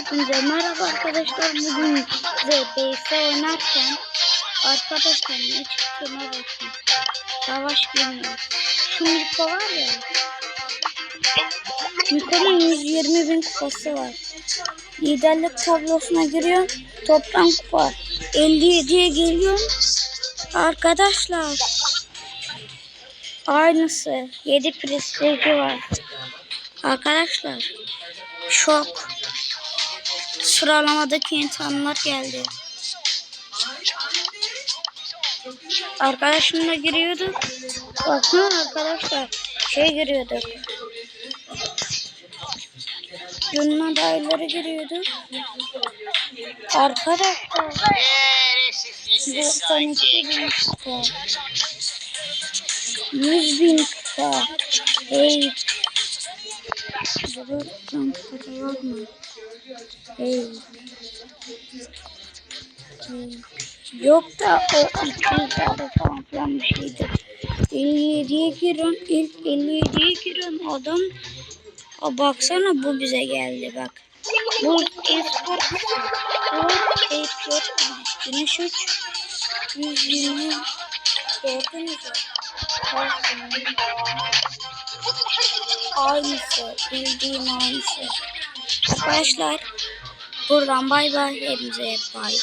Hepinize merhaba arkadaşlar. Bugün size BS oynarken arkadaşlar ne çıktığına bakın. Savaş bilmiyor. Şu Miko var ya. Miko'nun 120 bin kupası var. Liderlik tablosuna giriyor. Toplam kupa 57'ye geliyor. Arkadaşlar aynısı 7 prestiji var. Arkadaşlar şok. Sıralamadaki insanlar geldi. Arkadaşımla giriyorduk. Baksana arkadaşlar şey giriyorduk. Yunus adayları giriyorduk. Arkadaşlar 92 bin kupa. 100 bin kupa. Hey. Kupa var mı? Hey. Hey. Yok da o 200 tane falan filan bir şeydi. 57'ye giren, ilk 57'ye giren adam Aa, baksana bu bize geldi bak. Bu espor bu espor güneş uç 120 gördünüz mü? Aynısı bildiğim aynısı. Arkadaşlar buradan bay bay hepinize bay.